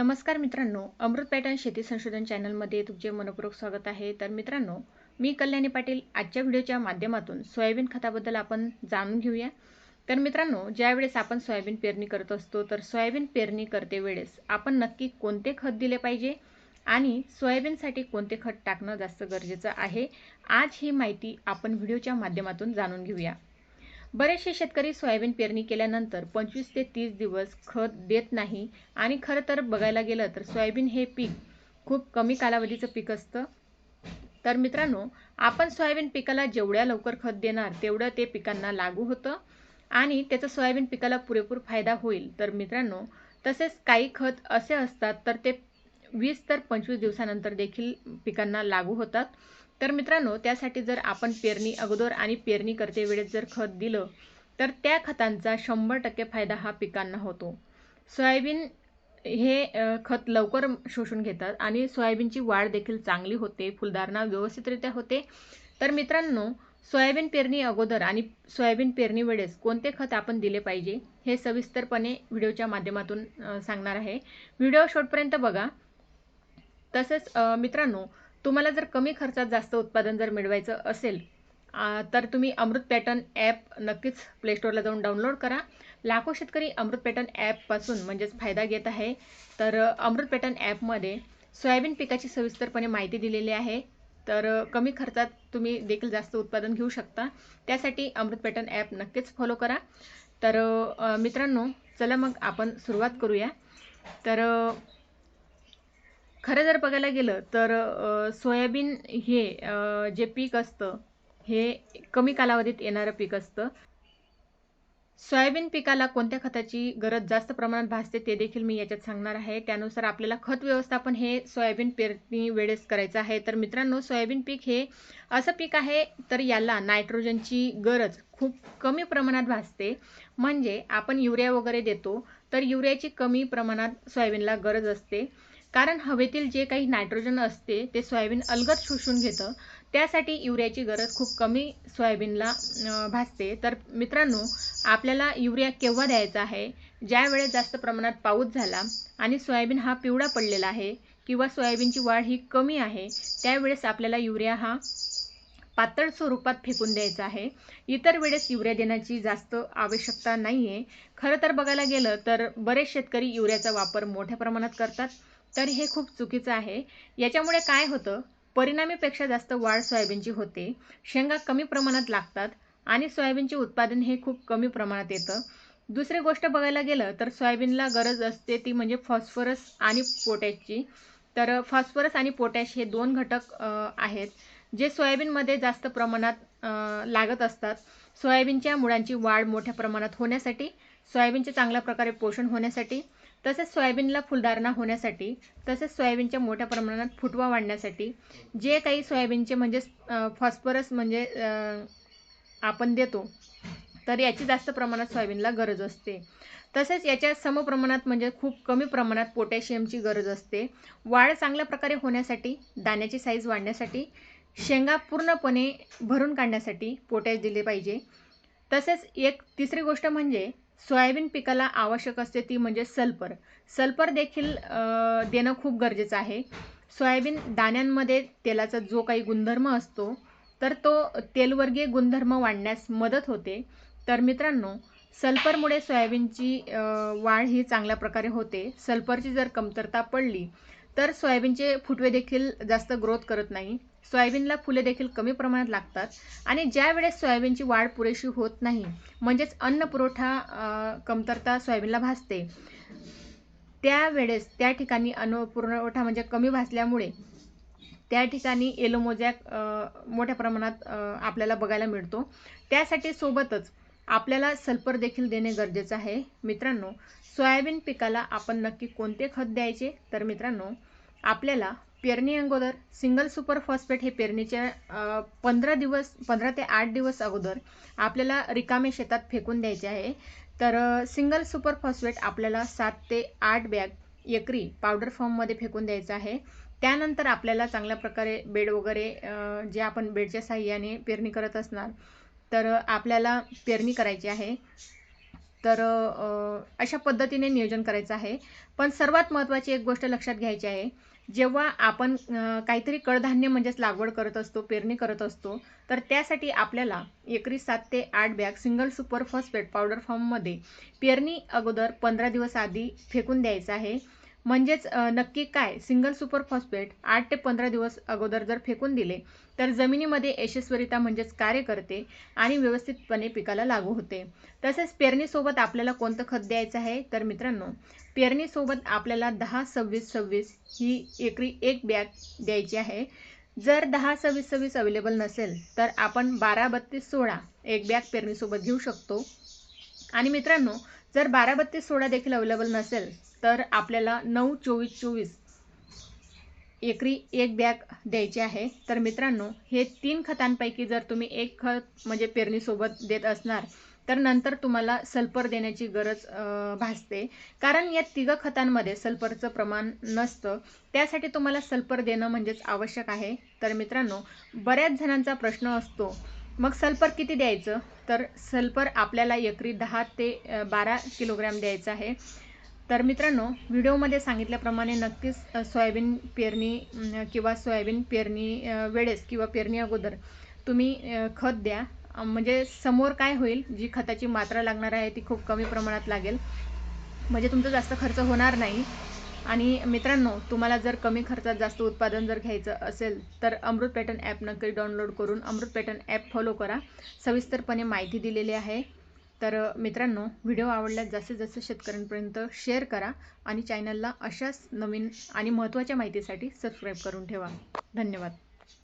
नमस्कार मित्रांनो अमृत पॅटर्न शेती संशोधन चॅनलमध्ये तुमचे मनपूर्वक स्वागत आहे. तर मित्रांनो मी कल्याणी पाटील. आजच्या व्हिडिओच्या माध्यमातून सोयाबीन खताबद्दल आपण जाणून घेऊया. तर मित्रांनो ज्यावेळेस आपण सोयाबीन पेरणी करत असतो तर सोयाबीन पेरणी करते वेळेस आपण नक्की कोणते खत दिले पाहिजे आणि सोयाबीनसाठी कोणते खत टाकणं जास्त गरजेचं आहे आज ही माहिती आपण व्हिडिओच्या माध्यमातून जाणून घेऊया. बरेचसे शेतकरी सोयाबीन पेरणी केल्यानंतर पंचवीस ते तीस दिवस खत देत नाही. आणि खरं तर बघायला गेलं तर सोयाबीन हे पीक खूप कमी कालावधीचं पीक असतं. तर मित्रांनो आपण सोयाबीन पिकाला जेवढ्या लवकर खत देणार तेवढं ते पिकांना लागू होतं. आणि त्याचा सोयाबीन पिकाला पुरेपूर फायदा होईल. तर मित्रांनो तसेच काही खत असे असतात तर ते वीस तर पंचवीस दिवसानंतर देखील पिकांना लागू होतात. तर मित्रांनो त्यासाठी जर आपण पेरणी अगोदर आणि पेरणी करते वेळेस जर खत दिलं तर त्या खतांचा शंभर टक्के फायदा हा पिकांना होतो. सोयाबीन हे खत लवकर शोषून घेतात आणि सोयाबीनची वाढ देखील चांगली होते फुलधारणा व्यवस्थितरित्या होते. तर मित्रांनो सोयाबीन पेरणी अगोदर आणि सोयाबीन पेरणी वेळेस कोणते खत आपण दिले पाहिजे हे सविस्तरपणे व्हिडिओच्या माध्यमातून सांगणार आहे. व्हिडिओ शेवटपर्यंत बघा. तसेच मित्रांनो तुम्हाला जर कमी खर्चात जास्त उत्पादन जर मिळवायचं असेल तर तुम्ही अमृत पॅटर्न ॲप नक्कीच प्लेस्टोरला जाऊन डाउनलोड करा. लाखो शेतकरी अमृत पॅटर्न ॲपपासून म्हणजेच फायदा घेत आहे. तर अमृत पॅटर्न ॲपमध्ये सोयाबीन पिकाची सविस्तरपणे माहिती दिलेली आहे. तर कमी खर्चात तुम्ही देखील जास्त उत्पादन घेऊ शकता. त्यासाठी अमृत पॅटर्न ॲप नक्कीच फॉलो करा. तर मित्रांनो चला मग आपण सुरुवात करूया. तर खरं जर बघायला गेलं तर सोयाबीन हे जे पीक असतं हे कमी कालावधीत येणारं पीक असतं. सोयाबीन पिकाला कोणत्या खताची गरज जास्त प्रमाणात भासते ते देखील मी याच्यात सांगणार आहे. त्यानुसार आपल्याला खत व्यवस्थापन हे सोयाबीन पेरणी वेळेस करायचं आहे. तर मित्रांनो सोयाबीन पीक हे असं पीक आहे तर याला नायट्रोजनची गरज खूप कमी प्रमाणात भासते. म्हणजे आपण युरिया वगैरे देतो तर युरियाची कमी प्रमाणात सोयाबीनला गरज असते. कारण हवेतील जे काही नायट्रोजन असते ते सोयाबीन अलगद शोषून घेतं. त्यासाठी युरियाची गरज खूप कमी सोयाबीनला भासते. तर मित्रांनो आपल्याला युरिया केव्हा द्यायचा आहे? ज्या वेळेस जास्त प्रमाणात पाऊस झाला आणि सोयाबीन हा पिवळा पडलेला आहे किंवा सोयाबीनची वाढ ही कमी आहे त्यावेळेस आपल्याला युरिया हा पातळ स्वरूपात फेकून द्यायचा आहे. इतर वेळेस युरिया देण्याची जास्त आवश्यकता नाही आहे खरं तर बघायला गेलं तर बरेच शेतकरी युरियाचा वापर मोठ्या प्रमाणात करतात. तर हे खूप चुकीचं आहे. याच्यामुळे काय होतं? परिणामीपेक्षा जास्त वाढ सोयाबीनची होते. शेंगा कमी प्रमाणात लागतात आणि सोयाबीनचे उत्पादन हे खूप कमी प्रमाणात येतं. दुसरी गोष्ट बघायला गेलं तर सोयाबीनला गरज असते ती म्हणजे फॉस्फरस आणि पोटॅशची. तर फॉस्फरस आणि पोटॅश हे दोन घटक आहेत जे सोयाबीनमध्ये जास्त प्रमाणात लागत असतात. सोयाबीनच्या मुळांची वाढ मोठ्या प्रमाणात होण्यासाठी सोयाबीनचे चांगल्या प्रकारे पोषण होण्यासाठी तसेच सोयाबीनला फुलधारणा होण्यासाठी तसेच सोयाबीनच्या मोठ्या प्रमाणात फुटवा वाढण्यासाठी जे काही सोयाबीनचे म्हणजे फॉस्फरस म्हणजे आपण देतो तर याची जास्त प्रमाणात सोयाबीनला गरज असते. तसेच याच्या समप्रमाणात म्हणजे खूप कमी प्रमाणात पोटॅशियमची गरज असते. वाढ चांगल्या प्रकारे होण्यासाठी दाण्याची साईज वाढण्यासाठी शेंगा पूर्णपणे भरून काढण्यासाठी पोटॅश दिले पाहिजे. तसेच एक तिसरी गोष्ट म्हणजे सोयाबीन पिकाला आवश्यक असते ती म्हणजे सल्फर. सल्फर देखील देणं खूप गरजेचं आहे. सोयाबीन दाण्यांमध्ये तेलाचा जो काही गुणधर्म असतो तर तो तेलवर्गीय गुणधर्म वाढण्यास मदत होते. तर मित्रांनो सल्फरमुळे सोयाबीनची वाढ ही चांगल्या प्रकारे होते. सल्फरची जर कमतरता पडली तर सोयाबीनचे फुटवे देखील जास्त ग्रोथ करत नाही. सोयाबीनला फुले देखील कमी प्रमाणात लागतात. आणि ज्या वेळेस सोयाबीनची वाढ पुरेशी होत नाही म्हणजेच अन्न पुरवठा कमतरता सोयाबीनला भासते त्यावेळेस त्या ठिकाणी अन्न पुरवठा म्हणजे कमी भासल्यामुळे त्या ठिकाणी एलोमोजॅक मोठ्या प्रमाणात आपल्याला बघायला मिळतो. त्यासाठी सोबतच आपल्याला सल्फर देखील देणे गरजेचं आहे. मित्रांनो सोयाबीन पिकाला आपण नक्की कोणते खत द्यायचे? तर मित्रांनो आपल्याला पेरणी अगोदर सिंगल सुपर फॉस्फेट हे पेरणीच्या पंधरा दिवस पंधरा ते आठ दिवस अगोदर आपल्याला रिकामे शेतात फेकून द्यायचे आहे. तर सिंगल सुपर फॉस्फेट आपल्याला सात ते आठ बॅग एकरी पावडर फॉर्ममध्ये फेकून द्यायचं आहे. त्यानंतर आपल्याला चांगल्या प्रकारे बेड वगैरे जे आपण बेडच्या साह्याने पेरणी करत असणार तर आपल्याला पेरणी करायची आहे. तर अशा पद्धतीने नियोजन करायचं आहे. पण सर्वात महत्त्वाची एक गोष्ट लक्षात घ्यायची आहे जेव्हा आपण काहीतरी कडधान्य म्हणजेच लागवड करत असतो पेरणी करत असतो तर त्यासाठी आपल्याला एकरी सात ते आठ bag single super phosphate powder फॉर्ममध्ये पेरणी अगोदर पंधरा दिवस आधी फेकून द्यायचं आहे. म्हणजेच नक्की काय? सिंगल सुपर फॉस्फेट आठ ते पंधरा दिवस अगोदर जर फेकून दिले तर जमिनीमध्ये यशस्वरिता म्हणजेच कार्य करते आणि व्यवस्थितपणे पिकाला लागू होते. तसेच पेरणीसोबत आपल्याला कोणतं खत द्यायचं आहे? तर मित्रांनो पेरणीसोबत आपल्याला दहा सव्वीस सव्वीस ही एकरी एक बॅग द्यायची आहे. जर दहा सव्वीस सव्वीस अवेलेबल नसेल तर आपण बारा बत्तीस सोळा एक बॅग पेरणीसोबत घेऊ शकतो. आणि मित्रांनो जर बारा बत्तीस सोळा देखील अवेलेबल नसेल तर आपल्याला नऊ चोवीस चोवीस एकरी एक बॅग द्यायची आहे. तर मित्रांनो हे तीन खतांपैकी जर तुम्ही एक खत म्हणजे पेरणीसोबत देत असणार तर नंतर तुम्हाला सल्फर देण्याची गरज भासते. कारण या तिघं खतांमध्ये सल्फरचं प्रमाण नसतं त्यासाठी तुम्हाला सल्फर देणं म्हणजेच आवश्यक आहे. तर मित्रांनो बऱ्याच जणांचा प्रश्न असतो मग सल्फर किती द्यायचं? तर सल्फर आपल्याला एकरी दहा ते बारा किलोग्रॅम द्यायचं आहे. तर मित्रांनो व्हिडिओमध्ये सांगितल्याप्रमाणे नक्कीच सोयाबीन पेरणी किंवा सोयाबीन पेरणी वेळेस किंवा पेरणी अगोदर तुम्ही खत द्या. म्हणजे समोर काय होईल जी खताची मात्रा लागणार आहे ती खूप कमी प्रमाणात लागेल. म्हणजे तुमचा जास्त खर्च होणार नाही. आणि मित्रांनो तुम्हाला जर कमी खर्चात जास्त उत्पादन जर घ्यायचं असेल तर अमृत पॅटर्न ॲप नक्की डाउनलोड करून अमृत पॅटर्न ॲप फॉलो करा. सविस्तरपणे माहिती दिलेली आहे. तर मित्रांनो व्हिडिओ आवडल्यास जास्तीत जास्त शेतकऱ्यांपर्यंत शेअर करा आणि चॅनलला अशाच नवीन आणि महत्त्वाच्या माहितीसाठी सबस्क्राईब करून ठेवा. धन्यवाद.